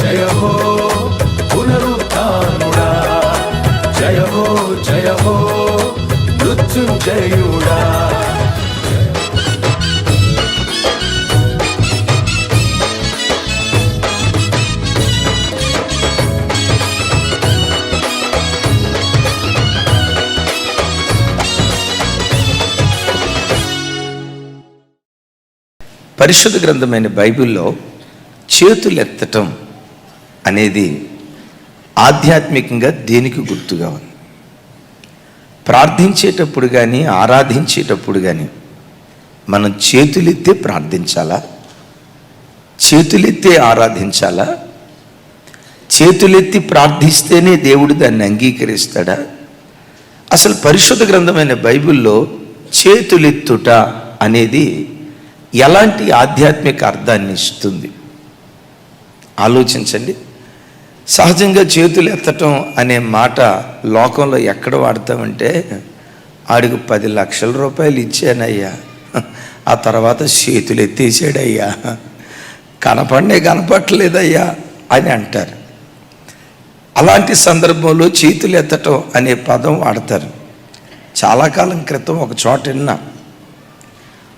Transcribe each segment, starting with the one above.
జయ హో పునరుత్నుడా జయ హో జయ హో మృత్యుంజయుడా. పరిశుద్ధ గ్రంథమైన బైబిల్లో చేతులెత్తటం అనేది ఆధ్యాత్మికంగా దేనికి గుర్తుగా ఉంది? ప్రార్థించేటప్పుడు కానీ ఆరాధించేటప్పుడు కానీ మనం చేతులెత్తే ప్రార్థించాలా? చేతులెత్తే ఆరాధించాలా? చేతులెత్తి ప్రార్థిస్తేనే దేవుడు దాన్ని అంగీకరిస్తాడా? అసలు పరిశుద్ధ గ్రంథమైన బైబిల్లో చేతులెత్తుట అనేది ఎలాంటి ఆధ్యాత్మిక అర్థాన్ని ఇస్తుంది? ఆలోచించండి. సహజంగా చేతులు ఎత్తటం అనే మాట లోకంలో ఎక్కడ వాడతామంటే ఆడికి పది లక్షల రూపాయలు ఇచ్చానయ్యా. ఆ తర్వాత చేతులు ఎత్తేసాడయ్యా. కనపడనే కనపడలేదయ్యా అని అంటారు. అలాంటి సందర్భంలో చేతులు ఎత్తటం అనే పదం వాడతారు. చాలా కాలం క్రితం ఒక చోట విన్నా.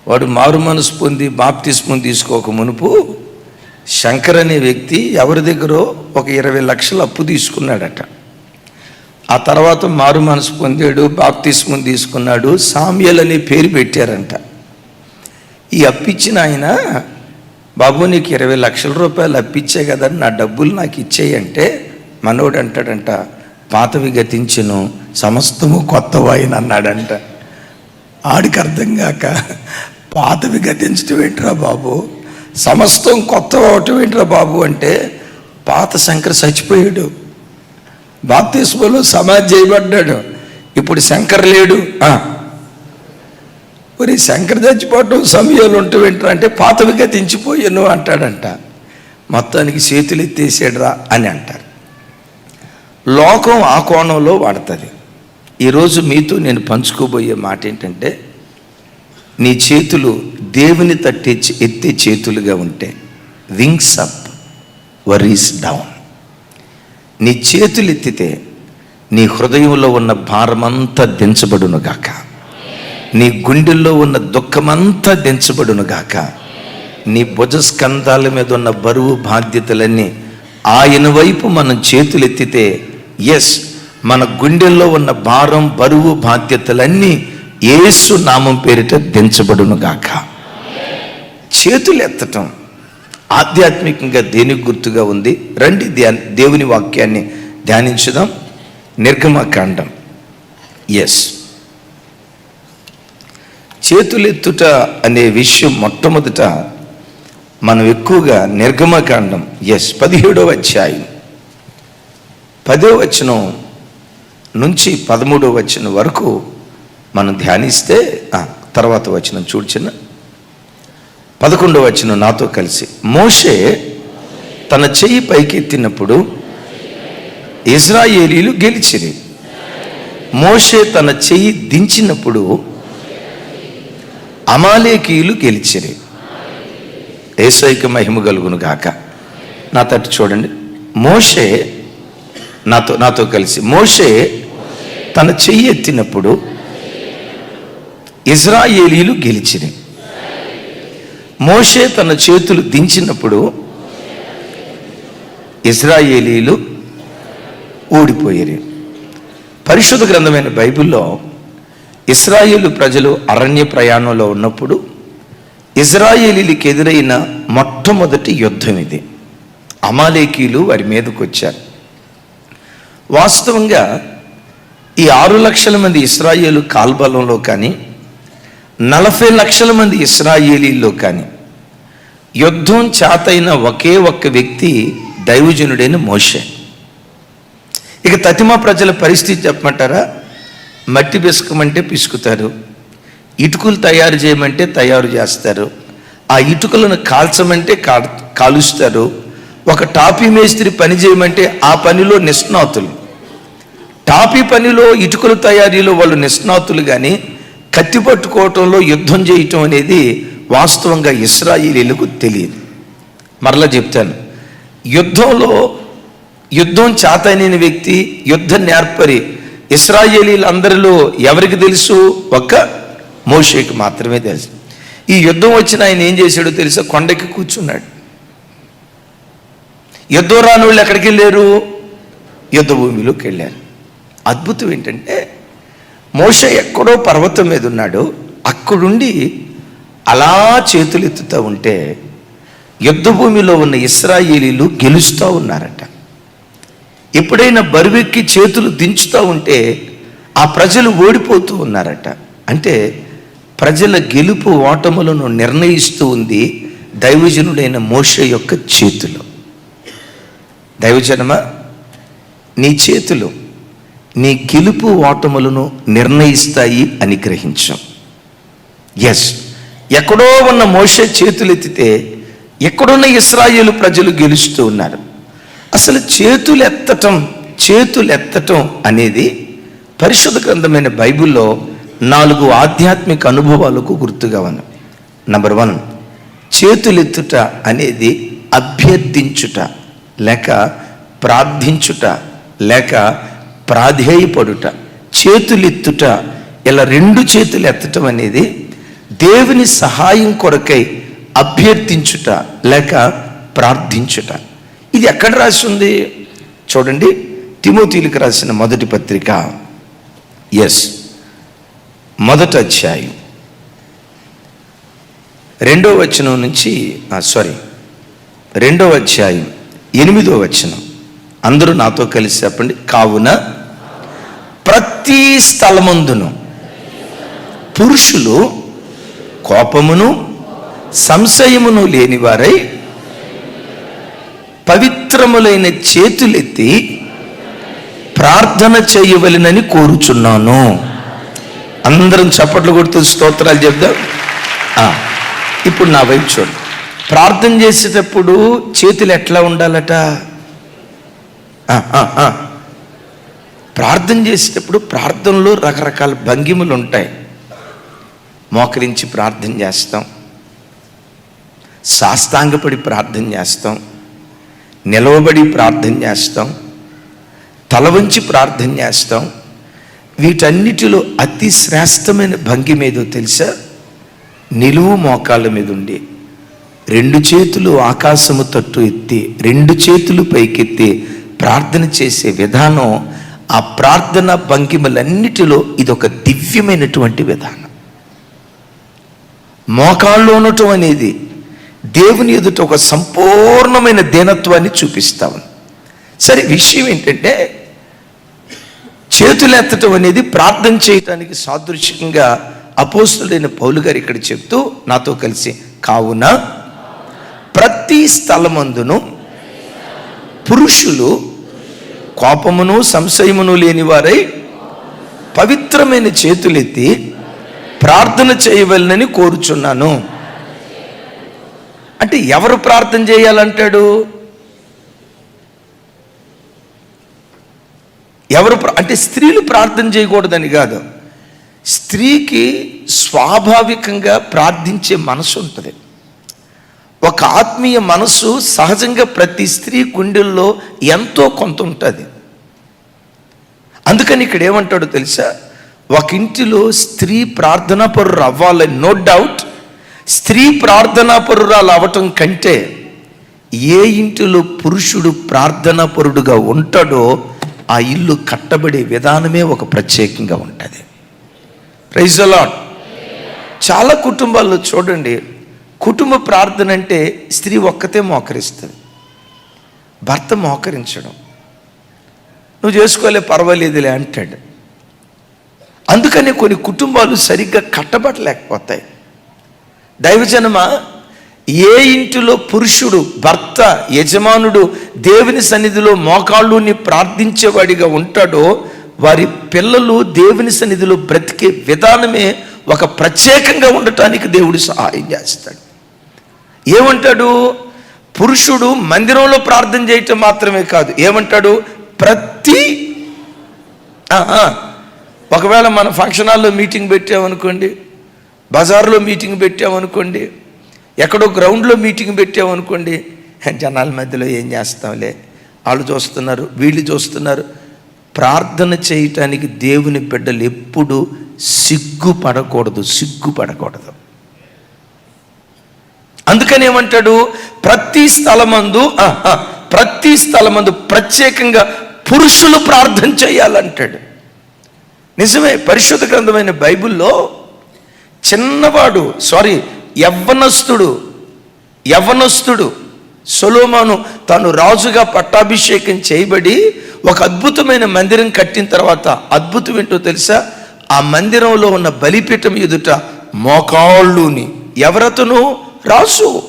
వాడు మారు మనసు పొంది బాప్తిస్మం తీసుకోక మునుపు శంకర్ అనే వ్యక్తి ఎవరి దగ్గరో ఒక ఇరవై లక్షలు అప్పు తీసుకున్నాడట. ఆ తర్వాత మారు మనసు పొందాడు బాప్తిస్మం తీసుకున్నాడు సామ్యల్ అనే పేరు పెట్టారంట. ఈ అప్పిచ్చిన ఆయన బాబు నీకు ఇరవై లక్షల రూపాయలు అప్పిచ్చే కదా నా డబ్బులు నాకు ఇచ్చేయంటే మనోడు అంటాడంట పాతవి గతించును సమస్తము కొత్తవాయిని అన్నాడంట. ఆడికి అర్థం కాక పాతవి గతించడం ఏంట్రా బాబు? సమస్తం కొత్త అవటం ఏంట్రా బాబు అంటే పాత శంకర్ చచ్చిపోయాడు. బాప్తిస్మలో సమాధి చేయబడ్డాడు. ఇప్పుడు శంకర్ లేడు. మరి శంకర్ చచ్చిపోవటం సమయాలు ఉంటాం ఏంట్రా అంటే పాతవి గతించిపోయాను అంటాడంట. మొత్తానికి చేతులు ఎత్తేసాడురా అని అంటారు. లోకం ఆ కోణంలో వాడుతుంది. ఈరోజు మీతో నేను పంచుకోబోయే మాట ఏంటంటే నీ చేతులు దేవుని తట్టే ఎత్తి ఎత్తే చేతులుగా ఉంటే వింగ్స్ అప్ వరీస్ డౌన్ నీ చేతులు ఎత్తితే నీ హృదయంలో ఉన్న భారమంతా దించబడును గాక. నీ గుండెల్లో ఉన్న దుఃఖమంతా దించబడును గాక. నీ భుజ స్కంధాల మీద ఉన్న బరువు బాధ్యతలన్నీ ఆయన వైపు మనం చేతులు ఎత్తితే ఎస్ మన గుండెల్లో ఉన్న భారం బరువు బాధ్యతలన్నీ ఏసు నామం పేరిట దించబడును గాక. చేతులు ఎత్తటం ఆధ్యాత్మికంగా దేనికి గుర్తుగా ఉంది? రండి ధ్యా దేవుని వాక్యాన్ని ధ్యానించుదాం. నిర్గమకాండం. ఎస్ చేతులెత్తుట అనే విషయం మొట్టమొదట మనం ఎక్కువగా నిర్గమకాండం. ఎస్ పదిహేడవ అధ్యాయం. పదో వచనం నుంచి పదమూడవ వచనం వరకు మనం ధ్యానిస్తే తర్వాత వచనం చూడ్చిన పదకొండవ వచ్చిన నాతో కలిసి. మోషే తన చెయ్యి పైకెత్తినప్పుడు ఇజ్రాయేలీలు గెలిచిరి. మోషే తన చెయ్యి దించినప్పుడు అమాలేకీయులు గెలిచిరి. ఏసైక మహిమ కలుగును గాక. నా తట్టు చూడండి. మోషే నాతో నాతో కలిసి. మోషే తన చెయ్యి ఎత్తినప్పుడు ఇజ్రాయేలీలు గెలిచిరి. మోషే తన చేతులు దించినప్పుడు ఇజ్రాయేలీలు ఊడిపోయారు. పరిశుద్ధ గ్రంథమైన బైబిల్లో ఇస్రాయేలు ప్రజలు అరణ్య ప్రయాణంలో ఉన్నప్పుడు ఇజ్రాయేలీలకు ఎదురైన మొట్టమొదటి యుద్ధం ఇది. అమాలేకీలు వారి మీదకు వచ్చారు వాస్తవంగా ఈ ఆరు లక్షల మంది ఇస్రాయేలు కాల్బలంలో కానీ నలభై లక్షల మంది ఇస్రాయేలీల్లో కానీ యుద్ధం చేతైన ఒకే ఒక్క వ్యక్తి దైవజనుడైన మోషే. ఇక తతిమ ప్రజల పరిస్థితి చెప్పమంటారా? మట్టి పిసుకమంటే పిసుకుతారు. ఇటుకలు తయారు చేయమంటే తయారు చేస్తారు. ఆ ఇటుకలను కాల్చమంటే కా కాలుస్తారు. ఒక టాపీ మేస్త్రి పని చేయమంటే ఆ పనిలో నిష్ణాతులు. టాపీ పనిలో ఇటుకల తయారీలో వాళ్ళు నిష్ణాతులు కానీ కత్తి పట్టుకోవటంలో యుద్ధం చేయటం అనేది వాస్తవంగా ఇస్రాయిలీలకు తెలియదు. మరలా చెప్తాను. యుద్ధంలో యుద్ధం చేతనైన వ్యక్తి యుద్ధ నేర్పరి ఇస్రాయేలీలందరిలో ఎవరికి తెలుసు? ఒక్క మోషేకి మాత్రమే తెలుసు. ఈ యుద్ధం వచ్చిన ఆయన ఏం చేశాడో తెలుసా? కొండకి కూర్చున్నాడు. యుద్ధం రాని వాళ్ళు ఎక్కడికి వెళ్ళారు? యుద్ధ భూమిలోకి వెళ్ళారు. అద్భుతం ఏంటంటే మోష ఎక్కడో పర్వతం మీద ఉన్నాడు. అక్కడుండి అలా చేతులు ఎత్తుతూ ఉంటే యుద్ధభూమిలో ఉన్న ఇస్రాయేలీలు గెలుస్తూ ఉన్నారట. ఎప్పుడైనా బరువెక్కి చేతులు దించుతూ ఉంటే ఆ ప్రజలు ఓడిపోతూ ఉన్నారట. అంటే ప్రజల గెలుపు ఓటములను నిర్ణయిస్తూ ఉంది దైవజనుడైన మోష యొక్క చేతులు. దైవజనమా నీ చేతులు నీ గెలుపు ఓటములను నిర్ణయిస్తాయి అని గ్రహించాం. ఎస్ ఎక్కడో ఉన్న మోష చేతులు ఎత్తితే ఎక్కడున్న ఇస్రాయేలు ప్రజలు గెలుస్తూ ఉన్నారు. అసలు చేతులు ఎత్తటం చేతులు ఎత్తటం అనేది పరిశుద్ధ గ్రంథమైన బైబిల్లో నాలుగు ఆధ్యాత్మిక అనుభవాలకు గుర్తుగా ఉన్నాం నంబర్ వన్ చేతులెత్తుట అనేది అభ్యర్థించుట లేక ప్రార్థించుట లేక ప్రాధేయపడుట. చేతులెత్తుట ఇలా రెండు చేతులు ఎత్తటం అనేది దేవుని సహాయం కొరకై అభ్యర్థించుట లేక ప్రార్థించుట. ఇది ఎక్కడ రాసి ఉంది? చూడండి. తిమోతీలకు రాసిన మొదటి పత్రిక. ఎస్ మొదటి అధ్యాయం. రెండో వచనం నుంచి సారీ రెండో అధ్యాయం ఎనిమిదో వచనం. అందరూ నాతో కలిసి చెప్పండి. కావున ప్రతి స్థలమందును పురుషులు కోపమును సంశయమును లేనివారై పవిత్రములైన చేతులెత్తి ప్రార్థన చేయవలెనని కోరుచున్నాను. అందరం చప్పట్లు కొడుతూ స్తోత్రాలు చెప్దాం. ఇప్పుడు నా వైపు చూడు ప్రార్థన చేసేటప్పుడు చేతులు ఎట్లా ఉండాలట? ప్రార్థన చేసేటప్పుడు ప్రార్థనలో రకరకాల భంగిములు ఉంటాయి మోకరించి ప్రార్థన చేస్తాం. సాష్టాంగపడి ప్రార్థన చేస్తాం. నిలవబడి ప్రార్థన చేస్తాం. తల వంచి ప్రార్థన చేస్తాం. వీటన్నిటిలో అతి శ్రేష్టమైన భంగి ఏదో తెలుసా? నిలువు మోకాళ్ళ మీద ఉండి రెండు చేతులు ఆకాశము తట్టు ఎత్తి రెండు చేతులు పైకెత్తి ప్రార్థన చేసే విధానం ఆ ప్రార్థన భంగిమలన్నిటిలో ఇది ఒక దివ్యమైనటువంటి విధానం. మోకాళ్ళు ఉండటం అనేది దేవుని ఎదుట ఒక సంపూర్ణమైన దీనత్వాన్ని చూపిస్తాం సరే విషయం ఏంటంటే చేతులు ఎత్తటం అనేది ప్రార్థన చేయటానికి సాదృశ్యంగా అపోస్తులైన పౌలు గారు ఇక్కడ చెప్తూ నాతో కలిసి కావున ప్రతి స్థలమందును పురుషులు కోపమును సంశయమును లేని వారై పవిత్రమైన చేతులెత్తి ప్రార్థన చేయవలనని కోరుచున్నాను. అంటే ఎవరు ప్రార్థన చేయాలంటాడు? ఎవరు అంటే స్త్రీలు ప్రార్థన చేయకూడదని కాదు. స్త్రీకి స్వాభావికంగా ప్రార్థించే మనసు ఉంటుంది. ఒక ఆత్మీయ మనసు సహజంగా ప్రతి స్త్రీ గుండెల్లో ఎంతో కొంత ఉంటుంది. అందుకని ఇక్కడ ఏమంటాడో తెలుసా? ఒక ఇంటిలో స్త్రీ ప్రార్థనా పరురు అవ్వాలని నో డౌట్ స్త్రీ ప్రార్థనా పరురాలు అవ్వటం కంటే ఏ ఇంటిలో పురుషుడు ప్రార్థనా పరుడుగా ఉంటాడో ఆ ఇల్లు కట్టబడే విధానమే ఒక ప్రత్యేకంగా ఉంటుంది. ప్రైజ్ అలాట్ చాలా కుటుంబాల్లో చూడండి కుటుంబ ప్రార్థన అంటే స్త్రీ ఒక్కతే మోకరిస్తుంది. భర్త మోకరించడం. నువ్వు చేసుకోలే పర్వాలేదులే అంటాడు. అందుకనే కొన్ని కుటుంబాలు సరిగ్గా కట్టబడలేకపోతాయి దైవజనమ ఏ ఇంటిలో పురుషుడు భర్త యజమానుడు దేవుని సన్నిధిలో మోకాళ్ళుని ప్రార్థించేవాడిగా ఉంటాడో వారి పిల్లలు దేవుని సన్నిధిలో బ్రతికే విధానమే ఒక ప్రత్యేకంగా ఉండటానికి దేవుడు సహాయం చేస్తాడు. ఏమంటాడు? పురుషుడు మందిరంలో ప్రార్థన చేయటం మాత్రమే కాదు. ఏమంటాడు? ప్రతి ఒకవేళ మన ఫంక్షన్ హాల్లో మీటింగ్ పెట్టామనుకోండి బజార్లో మీటింగ్ పెట్టామనుకోండి ఎక్కడో గ్రౌండ్లో మీటింగ్ పెట్టామనుకోండి జనాల మధ్యలో ఏం చేస్తాంలే? వాళ్ళు చూస్తున్నారు వీళ్ళు చూస్తున్నారు. ప్రార్థన చేయటానికి దేవుని బిడ్డలు ఎప్పుడు సిగ్గుపడకూడదు సిగ్గుపడకూడదు. అందుకని ఏమంటాడు? ప్రతి స్థలమందు ప్రతి స్థలమందు ప్రత్యేకంగా పురుషులు ప్రార్థన చేయాలంటాడు. నిజమే పరిశుద్ధ గ్రంథమైన బైబిల్లో చిన్నవాడు సారీ యవ్వనస్తుడు యవ్వనస్తుడు సొలోమాను తాను రాజుగా పట్టాభిషేకం చేయబడి ఒక అద్భుతమైన మందిరం కట్టిన తర్వాత అద్భుతం ఏంటో తెలుసా? ఆ మందిరంలో ఉన్న బలిపీఠం ఎదుట మోకాళ్ళుని. ఎవరతను? రాజు.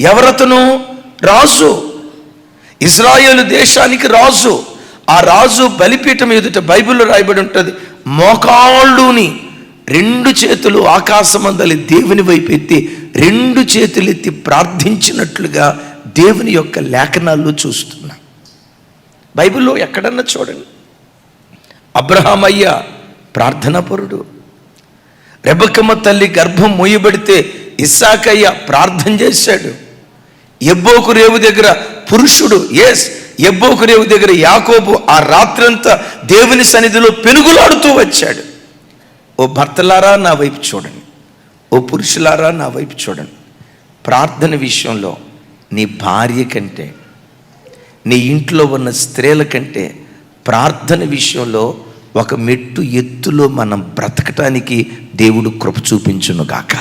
ఎవరతను? రాజు. ఇజ్రాయేల్ దేశానికి రాజు. ఆ రాజు బలిపీఠం ఎదుట బైబిల్లో రాయబడి ఉంటుంది మోకాళ్ళుని రెండు చేతులు ఆకాశమందలి దేవుని వైపు ఎత్తి రెండు చేతులు ఎత్తి ప్రార్థించినట్లుగా దేవుని యొక్క లేఖనాల్లో చూస్తున్నా. బైబిల్లో ఎక్కడన్నా చూడండి. అబ్రహామయ్య ప్రార్థనాపరుడు రెబకమ్మ తల్లి గర్భం మూయబడితే ఇస్సాకయ్య ప్రార్థన చేశాడు. ఎబ్బోకు రేవు దగ్గర పురుషుడు ఎస్ ఎబ్బోకు రేవు దగ్గర యాకోబు ఆ రాత్రంతా దేవుని సన్నిధిలో పెనుగులాడుతూ వచ్చాడు. ఓ భర్తలారా నా వైపు చూడండి. ఓ పురుషులారా నా వైపు చూడండి. ప్రార్థన విషయంలో నీ భార్య కంటే నీ ఇంట్లో ఉన్న స్త్రీల కంటే ప్రార్థన విషయంలో ఒక మెట్టు ఎత్తులో మనం బ్రతకటానికి దేవుడు కృప చూపించునుగాక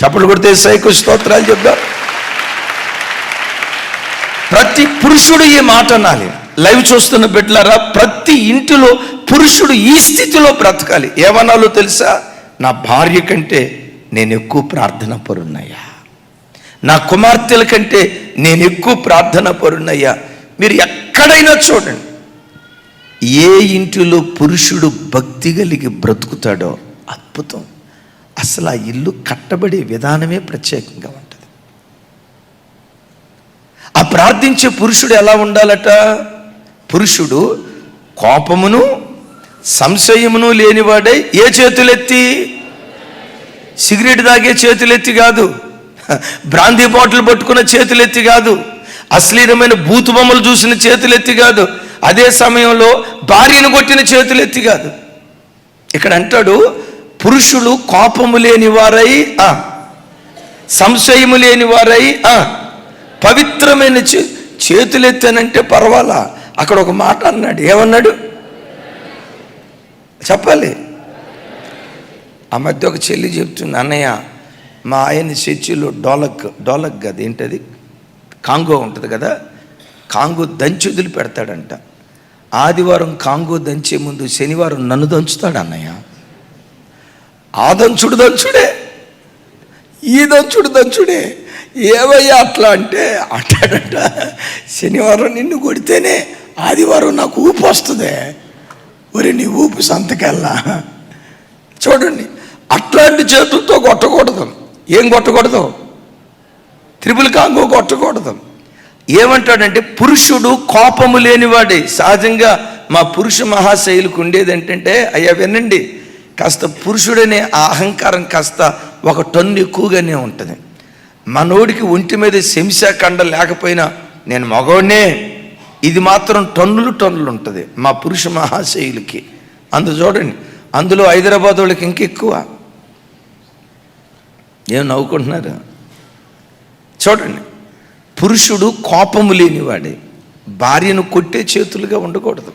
చప్పట్లు కొడితే సైకు స్తోత్రాలు చెప్దాం. ప్రతి పురుషుడు ఈ మాట అనాలి. లైవ్ చూస్తున్న బిడ్డలారా ప్రతి ఇంటిలో పురుషుడు ఈ స్థితిలో బ్రతకాలి. ఏమనాలో తెలుసా? నా భార్య కంటే నేను ఎక్కువ ప్రార్థన పరున్నయ్యా. నా కుమార్తెల కంటే నేను ఎక్కువ ప్రార్థన పరున్నయ్యా. మీరు ఎక్కడైనా చూడండి. ఏ ఇంటిలో పురుషుడు భక్తి కలిగి బ్రతుకుతాడో అద్భుతం. అసలు ఆ ఇల్లు కట్టబడే విధానమే ప్రత్యేకంగా ఆ ప్రార్థించే పురుషుడు ఎలా ఉండాలట? పురుషుడు కోపమును సంశయమును లేనివాడై ఏ చేతులెత్తి? సిగరెట్ తాగే చేతులెత్తి కాదు. బ్రాందీ బాటిల్ పట్టుకున్న చేతులెత్తి కాదు. అశ్లీలమైన బూతు బొమ్మలు చూసిన చేతులెత్తి కాదు. అదే సమయంలో భార్యను కొట్టిన చేతులెత్తి కాదు. ఇక్కడ అంటాడు పురుషులు కోపము లేని వారై ఆ, సంశయము లేని వారై ఆ, పవిత్రమైన చే చేతులెత్తానంటే పర్వాలా? అక్కడ ఒక మాట అన్నాడు. ఏమన్నాడు? చెప్పాలి. ఆ మధ్య ఒక చెల్లి చెప్తుంది అన్నయ్య మా ఆయన చర్చిలో డోలక్ డోలక్ కదా ఏంటది? కాంగో ఉంటుంది కదా? కాంగో దంచి వదిలి పెడతాడంట ఆదివారం కాంగో దంచే ముందు శనివారం నన్ను దంచుతాడు అన్నయ్య? ఆ దంచుడు దంచుడే. ఈ దంచుడు దంచుడే. ఏవయ్యా అట్లా అంటే అంటాడట శనివారం నిన్ను కొడితేనే ఆదివారం నాకు ఊపు వస్తుంది. ఒరి నీ ఊపు సంతకెళ్ళా చూడండి అట్లాంటి చేతులతో కొట్టకూడదు. ఏం కొట్టకూడదు? త్రిపుల్ కాంగు కొట్టకూడదు. ఏమంటాడంటే పురుషుడు కోపము లేనివాడే. సహజంగా మా పురుష మహాశైలికి ఉండేది ఏంటంటే అయ్యా వినండి కాస్త పురుషుడనే ఆ అహంకారం కాస్త ఒక టన్ను ఎక్కువగానే ఉంటుంది. మనోడికి ఒంటి మీద శంశాఖండ లేకపోయినా నేను మగవాడినే ఇది మాత్రం టన్నులు టన్నులు ఉంటుంది మా పురుష మహాశైలికి అందు చూడండి అందులో హైదరాబాద్ వాళ్ళకి ఇంకెక్కువ. ఏం నవ్వుకుంటున్నారు? చూడండి పురుషుడు కోపము లేనివాడే భార్యను కొట్టే చేతులుగా ఉండకూడదు.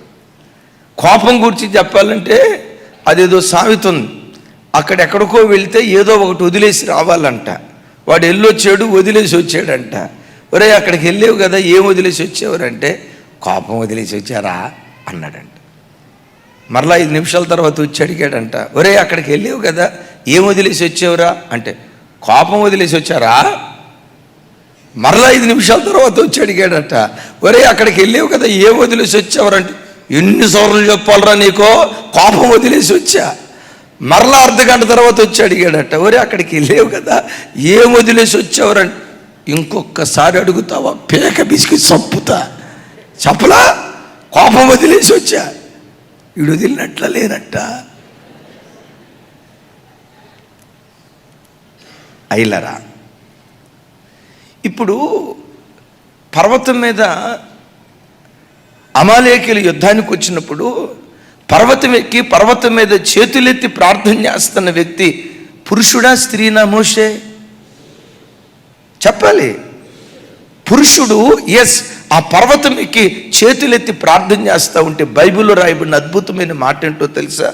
కోపం గురించి చెప్పాలంటే అదేదో సాగుతుంది అక్కడెక్కడికో వెళ్తే ఏదో ఒకటి వదిలేసి రావాలంట. వాడు వెళ్ళొచ్చాడు వదిలేసి వచ్చాడంట. ఒరే అక్కడికి వెళ్ళేవు కదా ఏం వదిలేసి వచ్చేవారంటే కోపం వదిలేసి వచ్చారా? అన్నాడంట. మరలా ఐదు నిమిషాల తర్వాత వచ్చి అడిగాడంట ఒరే అక్కడికి వెళ్ళేవు కదా ఏం వదిలేసి వచ్చేవరా? అంటే కోపం వదిలేసి వచ్చారా? మరలా ఐదు నిమిషాల తర్వాత వచ్చి అడిగాడట ఒరే అక్కడికి వెళ్ళేవు కదా ఏం వదిలేసి వచ్చావరంటే ఎన్నిసార్లు చెప్పాలరా నీకో? కోపం వదిలేసి వచ్చా. మరలా అర్ధ గంట తర్వాత వచ్చి అడిగాడట ఒరే అక్కడికి వెళ్ళేవు కదా ఏం వదిలేసి వచ్చావరంటే ఇంకొకసారి అడుగుతావా పేక బిసికి చంపుతా. చెప్పలా కోపం వదిలేసి వచ్చా? వీడు వదిలినట్ల లేనట్ట ఐలరా ఇప్పుడు పర్వతం మీద అమాలేకులు యుద్ధానికి వచ్చినప్పుడు పర్వతం ఎక్కి పర్వతం మీద చేతులెత్తి ప్రార్థన చేస్తున్న వ్యక్తి పురుషుడా స్త్రీనా మోషే? చెప్పాలి. పురుషుడు ఎస్ ఆ పర్వతం ఎక్కి చేతులెత్తి ప్రార్థన చేస్తూ ఉంటే బైబిల్లో రాయబడిన అద్భుతమైన మాట ఏంటో తెలుసా?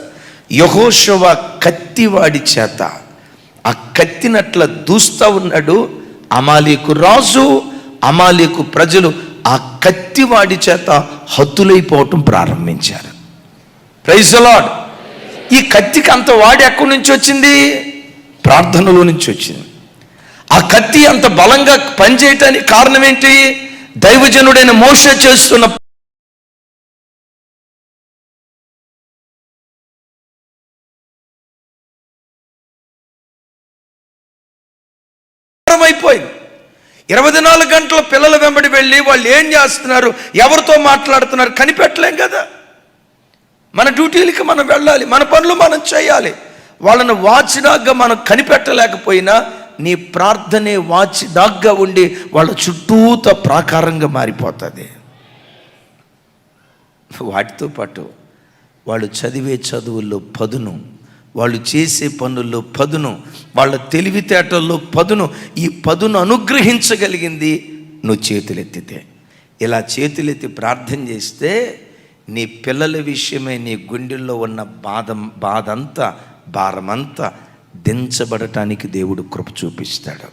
యహోశవ కత్తివాడి చేత. ఆ కత్తినట్ల దూస్తా ఉన్నాడు అమాలీకు రాజు అమాలీకు ప్రజలు. ఆ కత్తివాడి చేత హత్తులైపోవటం ప్రారంభించారు. ప్రైజ్ లాడ్ ఈ కత్తికి అంత వాడి ఎక్కడి నుంచి వచ్చింది? ప్రార్థనలో నుంచి వచ్చింది. ఆ కత్తి అంత బలంగా పనిచేయటానికి కారణం ఏంటి? దైవజనుడైన మోష చేస్తున్న అయిపోయింది. ఇరవై నాలుగు గంటల పిల్లల వెంబడి వెళ్ళి వాళ్ళు ఏం చేస్తున్నారు? ఎవరితో మాట్లాడుతున్నారు? కనిపెట్టలేం కదా? మన డ్యూటీలకి మనం వెళ్ళాలి మన పనులు మనం చేయాలి. వాళ్ళని వాచిదాగ్గా మనం కనిపెట్టలేకపోయినా నీ ప్రార్థనే వాచిదాగ్గా ఉండి వాళ్ళ చుట్టూత ప్రాకారంగా మారిపోతుంది. వాటితో పాటు వాళ్ళు చదివే చదువుల్లో పదును వాళ్ళు చేసే పనుల్లో పదును వాళ్ళ తెలివితేటల్లో పదును ఈ పదును అనుగ్రహించగలిగింది నువ్వు చేతులెత్తితే. ఇలా చేతులెత్తి ప్రార్థన చేస్తే నీ పిల్లల విషయమై నీ గుండెల్లో ఉన్న బాధ బాధంతా భారమంతా దించబడటానికి దేవుడు కృప చూపిస్తాడు.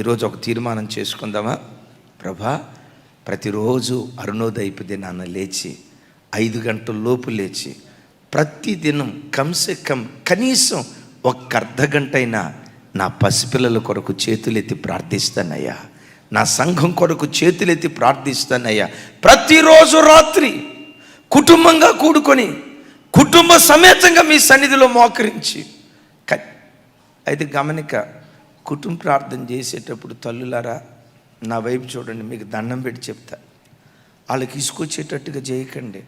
ఈరోజు ఒక తీర్మానం చేసుకుందామా? ప్రభా ప్రతిరోజు అరుణోదయపు దినాన లేచి ఐదు గంటల లోపు లేచి ప్రతిదినం కంసే కం కనీసం ఒక్క అర్ధ గంటైనా అయినా నా పసిపిల్లల కొరకు చేతులెత్తి ప్రార్థిస్తానయ్యా. నా సంఘం కొరకు చేతులెత్తి ప్రార్థిస్తానయ్యా. ప్రతిరోజు రాత్రి కుటుంబంగా కూడుకొని కుటుంబ సమేతంగా మీ సన్నిధిలో మోకరించి. అయితే గమనిక కుటుంబ ప్రార్థన చేసేటప్పుడు తల్లులారా నా వైపు చూడండి మీకు దండం పెట్టి చెప్తా. వాళ్ళకి ఇసుకొచ్చేటట్టుగా చేయకండి.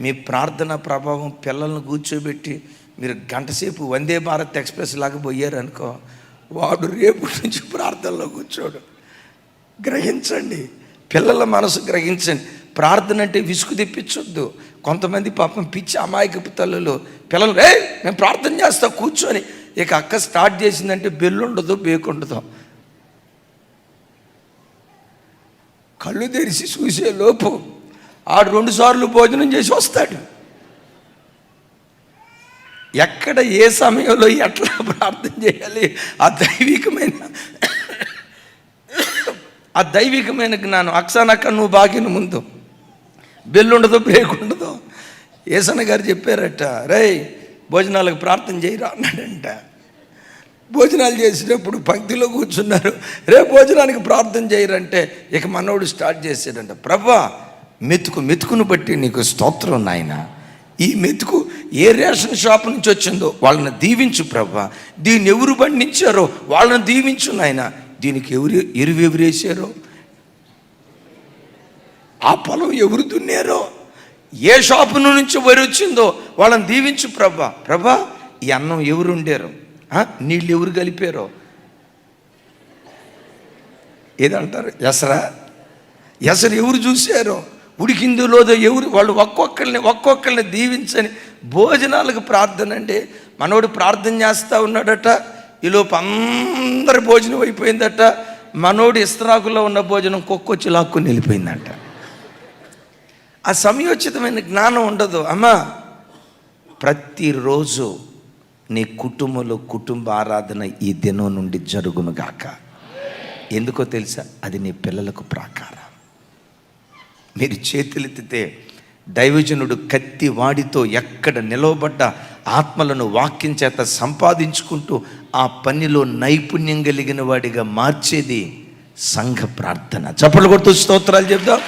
మీ ప్రార్థన ప్రభావం పిల్లల్ని కూర్చోబెట్టి మీరు గంటసేపు వందే భారత్ ఎక్స్ప్రెస్ లాగా పోయారనుకో వాడు రేపు నుంచి ప్రార్థనలో కూర్చోడు. గ్రహించండి. పిల్లల మనసు గ్రహించండి. ప్రార్థన అంటే విసుగు తెప్పించొద్దు. కొంతమంది పాపం పిచ్చి అమాయకపు తల్లులు పిల్లలు రే మేము ప్రార్థన చేస్తా కూర్చొని ఇక అక్క స్టార్ట్ చేసిందంటే బెల్లు ఉండదు బేకుండదు కళ్ళు తెరిచి చూసే లోపు ఆడు రెండు సార్లు భోజనం చేసి వస్తాడు. ఎక్కడ ఏ సమయంలో ఎట్లా ప్రార్థన చేయాలి? ఆ దైవికమైన ఆ దైవికమైన జ్ఞానం. అక్సానక్క నువ్వు బాగిన ముందు. బెల్ ఉండదు బ్రేక్ ఉండదు ఏసన్న గారు చెప్పారట రేయ్ భోజనాలకు ప్రార్థన చేయరా? అన్నాడంట. భోజనాలు చేసేటప్పుడు పంక్తిలో కూర్చున్నారు రే భోజనానికి ప్రార్థన చేయరంటే ఇక మనోడు స్టార్ట్ చేసాడంట. ప్రభా మెతుకు మెతుకును బట్టి నీకు స్తోత్రం నాయన. ఈ మెతుకు ఏ రేషన్ షాప్ నుంచి వచ్చిందో వాళ్ళని దీవించు ప్రభా. దీన్ని ఎవరు పండించారో వాళ్ళని దీవించు నాయన. దీనికి ఎవరు ఎరువు ఎవరు వేసారో ఆ పొలం ఎవరు దున్నారో? ఏ షాపు నుంచి వరి వచ్చిందో వాళ్ళని దీవించు ప్రభా. ప్రభా ఈ అన్నం ఎవరు ఉండేరు నీళ్ళు ఎవరు కలిపారో? ఏదంటారు? ఎసరా? ఎసరు ఎవరు చూశారో? ఉడికిందులోదో ఎవరు? వాళ్ళు ఒక్కొక్కరిని ఒక్కొక్కరిని దీవించని భోజనాలకు ప్రార్థన అంటే మనోడు ప్రార్థన చేస్తూ ఉన్నాడట. ఈలోపు అందరి భోజనం అయిపోయిందట. మనోడు ఇస్త్రాకుల్లో ఉన్న భోజనం కుక్కొచ్చి లాక్కుని వెళ్ళిపోయిందంట. ఆ సమయోచితమైన జ్ఞానం ఉండదు. అమ్మా ప్రతిరోజు నీ కుటుంబంలో కుటుంబ ఆరాధన ఈ దినం నుండి జరుగునుగాక ఎందుకో తెలుసా? అది నీ పిల్లలకు ప్రాకారం. మీరు చేతులెత్తితే దైవజనుడు కత్తి వాడితో ఎక్కడ నిలవబడ్డ ఆత్మలను వాక్యం చేత సంపాదించుకుంటూ ఆ పనిలో నైపుణ్యం కలిగిన వాడిగా మార్చేది సంఘ ప్రార్థన. చప్పట్లు కొడుతూ స్తోత్రాలు చెప్దాం.